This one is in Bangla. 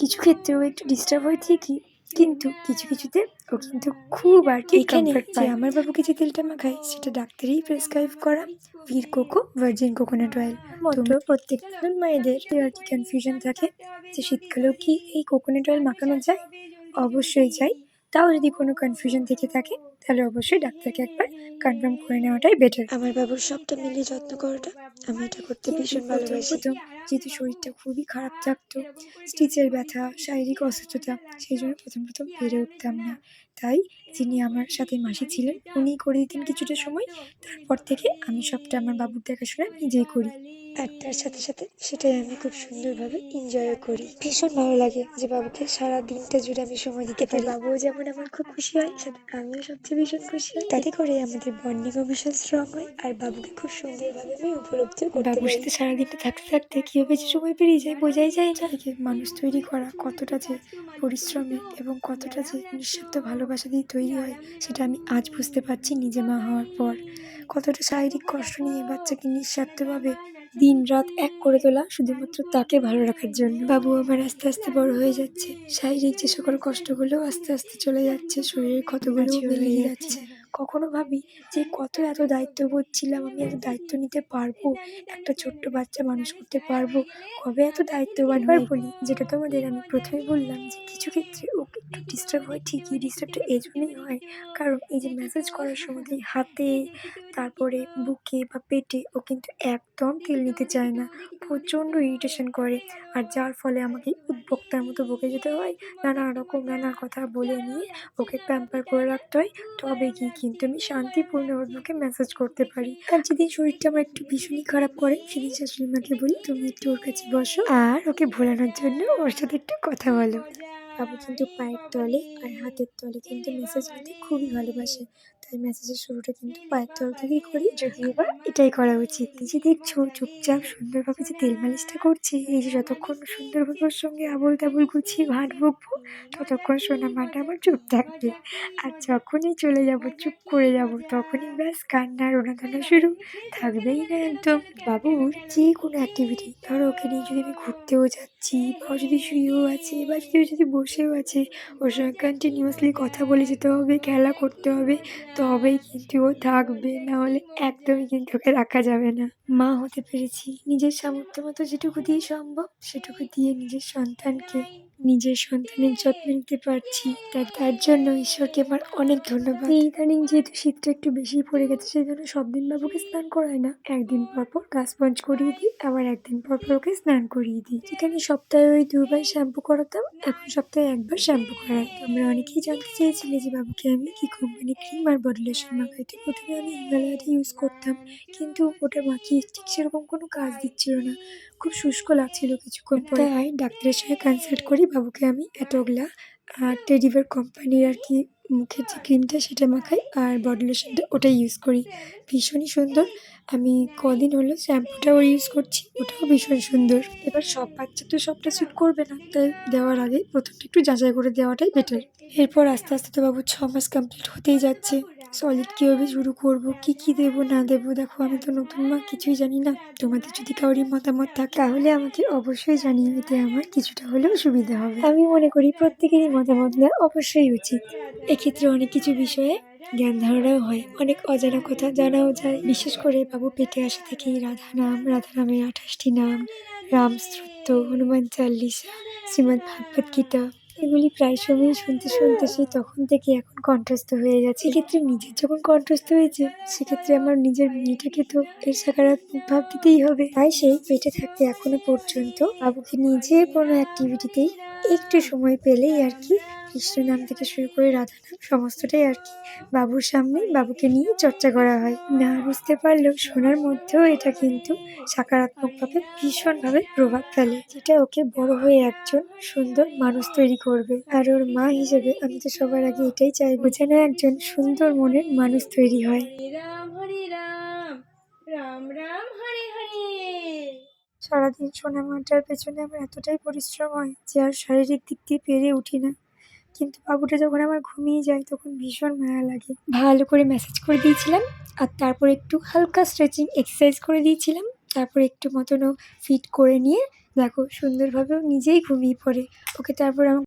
কিছু ক্ষেত্রে ও একটু ডিস্টার্ব হয় ঠিকই কিন্তু কিছু কিছুতে ও কিন্তু খুব আর কি এখানে কমফর্ট পায়। আমার বাবুকে যে তেলটা মাখায় সেটা ডাক্তারই প্রেসক্রাইব করা। ভির কোকো ভার্জিন কোকোনাট অয়েল মতো প্রত্যেকটা মায়েদের আর কি কনফিউশন থাকে যে শীতকালেও কি এই কোকোনাট অয়েল মাখানো যায়? অবশ্যই যায়। তাও যদি কোনো কনফিউশন থেকে থাকে তাহলে অবশ্যই ডাক্তারকে একবার কনফার্ম করে নেওয়াটাই বেটার আমার বাবুর সবটা মিলিয়ে যত্ন করাটা আমি এটা করতে ভীষণ ভালোবাসি প্রথম যেহেতু শরীরটা খুবই খারাপ থাকতো স্টিচের ব্যথা শারীরিক অসুস্থতা সেই জন্য প্রথম প্রথম পেরে উঠতাম না। তাই যিনি আমার সাথে মাসি ছিলেন উনি করে দিতেন কিছুটা সময়। তারপর থেকে আমি সবটা আমার বাবুর দেখাশোনা নিজেই করি। আর তার সাথে সাথে সেটাই আমি খুব সুন্দরভাবে এনজয় করি। ভীষণ ভালো লাগে যে বাবুকে সারা দিনটা জুড়ে আমি সময় দিতে পারি। বাবুও যেমন আমার খুব খুশি হয় সাথে আমিও সবচেয়ে ভীষণ খুশি তাতে করে আমাদের বন্ডিংও ভীষণ স্ট্রং হয় আর বাবুকে খুব সুন্দরভাবে আমি উপলব্ধি করতে বাবুর সাথে সারাদিনটা থাকতে থাকতে কীভাবে যে সময় পেরিয়ে যায় বোঝাই যায় না। মানুষ তৈরি করা কতটা যে পরিশ্রমী এবং কতটা যে নিঃস্বার্থ ভালোবাসা দিয়ে তৈরি হয় সেটা আমি আজ বুঝতে পারছি নিজে মা হওয়ার পর। কতটা শারীরিক কষ্ট নিয়ে বাচ্চাকে নিঃস্বার্থভাবে দিন রাত এক করে তোলা শুধুমাত্র তাকে ভালো রাখার জন্য। বাবু আমার আস্তে আস্তে বড় হয়ে যাচ্ছে। শারীরিক যে সকল কষ্টগুলো আস্তে আস্তে চলে যাচ্ছে শরীরের ক্ষতগুলো মিলিয়ে যাচ্ছে। কখনো ভাবি যে কত এত দায়িত্ববোধ ছিলাম আমি এত দায়িত্ব নিতে পারব? একটা ছোট্ট বাচ্চা মানুষ করতে পারব? কবে এত দায়িত্ববান হয়ে বলি? যেটা তোমাদের আমি প্রথমে বললাম যে কিছু ক্ষেত্রে ওকে ডিস্টার্ব হয়, ঠিকই ডিস্টার্বটা এই জন্যই হয়। কারণ এই যে মেসেজ করার সময় হাতে, তারপরে বুকে বা পেটে ও কিন্তু একদম তেল নিতে চায় না, প্রচণ্ড ইরিটেশন করে। আর যার ফলে আমাকে উদ্বক্তার মতো বকে যেতে হয়, নানা রকম নানা কথা বলে নিয়ে ওকে প্যাম্পার করে রাখতে হয়। তবে কি কিন্তু আমি শান্তিপূর্ণ ওর মুখে মেসেজ করতে পারি। আর যেদিন শরীরটা আমার একটু ভীষণই খারাপ করে, সেদিন শাশুড়ি মাকে বলি, তুমি একটু ওর কাছে বসো, আর ওকে ভোলানোর জন্য ওর সাথে একটু কথা বলো। বাবু কিন্তু পায়ের তলে আর হাতের তলে কিন্তু মেসেজ নিতে খুবই ভালোবাসে। তাই মেসেজের শুরুটা কিন্তু পায়ের তল থেকেই করি। যদিও বা এটাই করা উচিত। যে দেখছ, চুপচাপ সুন্দরভাবে যে তেল মালিশটা করছে, এই যে যতক্ষণ সুন্দরভাবে ওর সঙ্গে আবল তাবল গুছিয়ে ভাট বকবো, ততক্ষণ সোনা মাটা আমার চুপ থাকবে। আর যখনই চলে যাব, চুপ করে যাব, তখনই ব্যাস কান্না রোনাধানা শুরু। থাকবেই না একদম। বাবুর যে কোনো অ্যাক্টিভিটি ধরো ওকে নিয়ে যদি আমি ঘুরতেও যাচ্ছি, বা যদি শুয়েও আছে, বা যদি যদি বসেও আছে। ওর সঙ্গে কন্টিনিউয়াসলি কথা বলে যেতে হবে, খেলা করতে হবে, তবেই কিন্তু ও থাকবে। না হলে একদমই কিন্তু ওকে রাখা যাবে না। মা হতে পেরেছি। নিজের সামর্থ্য মতো যেটুকু দিয়ে সম্ভব, সেটুকু দিয়ে নিজের সন্তানকে নিজের সন্তানের যত্ন নিতে পারছি তাই তার জন্য ঈশ্বরকে আমার অনেক ধন্যবাদ। ইদানিং যেহেতু শীতটা একটু বেশি পড়ে গেছে সেই জন্য সব দিন বাবুকে স্নান করায় না। একদিন পর পর গা স্পঞ্জ করিয়ে দিই, আবার একদিন পর পর ওকে স্নান করিয়ে দিই। যেখানে সপ্তাহে ওই দুবার শ্যাম্পু করাতাম, এখন সপ্তাহে একবার শ্যাম্পু করাই। তোমরা অনেকেই জানতে চেয়েছিলে যে বাবুকে আমি কি কোম্পানি ক্রিম আর বডি লোশন প্রথমে আমি হিমালয়াটা ইউজ করতাম, কিন্তু ওটা মাখিয়ে ঠিক সেরকম কোনো কাজ দিচ্ছিল না। খুব শুষ্ক লাগছিল কিছুক্ষণ পরে। ডাক্তারের সঙ্গে কনসাল্ট করি বাবুকে আমি, এতগুলা। টেডিভার কোম্পানির আর কি মুখের যে ক্রিমটা সেটা মাখাই, আর বডি লোশনটা ওটাই ইউজ করি। ভীষণই সুন্দর। আমি কদিন হলো শ্যাম্পুটা শ্যাম্পুটাও ইউজ করছি, ওটাও ভীষণ সুন্দর। এবার সব বাচ্চা তো সবটা স্যুট করবে না, তাই দেওয়ার আগে প্রথমটা একটু যাচাই করে দেওয়াটাই বেটার এরপর আস্তে আস্তে তো বাবু ছ মাস কমপ্লিট হতেই যাচ্ছে। সলিড কীভাবে শুরু করব? কি কি দেব, না দেব? দেখো, আমি তো নতুন মা, কিছুই জানি না। তোমাদের যদি কারোরই মতামত থাকে, তাহলে আমাকে অবশ্যই জানিয়ে দিতে আমার কিছুটা হলেও সুবিধা হবে। আমি মনে করি প্রত্যেকেরই মতামত নেওয়া অবশ্যই উচিত। এক্ষেত্রে অনেক কিছু বিষয়ে জ্ঞান ধারণাও হয়। অনেক অজানা কথা জানাও যায়। বিশেষ করে বাবু পেটে আসা থেকেই রাধা নাম, রাধা নামের আঠাশটি নাম, রাম স্তোত্র, হনুমান চাল্লিশা, শ্রীমদ্ ভাগবত গীতা। এগুলি প্রায় সময় শুনতে শুনতে সেই তখন থেকে এখন কণ্ঠস্থ হয়ে গেছে। সেক্ষেত্রে নিজের যখন কণ্ঠস্থ হয়েছে, সেক্ষেত্রে আমার নিজের মেয়েটাকে তো এর সাকারাত্মক ভাব দিতেই হবে। তাই সেই পেটে থাকতে এখনও পর্যন্ত বাবুকে নিজে কোনো অ্যাক্টিভিটিতেই একটু সময় পেলেই আর কি, কৃষ্ণ নাম থেকে শুরু করে রাধা নাম সমস্তটাই আর কি বাবুর সামনে বাবুকে নিয়ে চর্চা করা হয়। না, বুঝতে পারলেও শোনার মধ্যেও এটা কিন্তু সাকারাত্মকভাবে ভীষণভাবে প্রভাব ফেলে। যেটা ওকে বড় হয়ে একজন সুন্দর মানুষ তৈরি করবে। আর ওর মা হিসেবে আমি তো সবার আগে এটাই চাইব যেন একজন সুন্দর মনের মানুষ তৈরি হয়। সারাদিন সোনা মাঠার পেছনে আমার এতটাই পরিশ্রম হয় যে আর শারীরিক দিক দিয়ে পেরে উঠি না। কিন্তু বাবুটা যখন আমার ঘুমিয়ে যায়, তখন ভীষণ মায়া লাগে। ভালো করে ম্যাসেজ করে দিয়েছিলাম, আর তারপর একটু হালকা স্ট্রেচিং এক্সারসাইজ করে দিয়েছিলাম। তারপর একটু মতনও ফিট করে নিয়ে, দেখো সুন্দরভাবে নিজেই ঘুমিয়ে পড়ে। ওকে তারপর আমার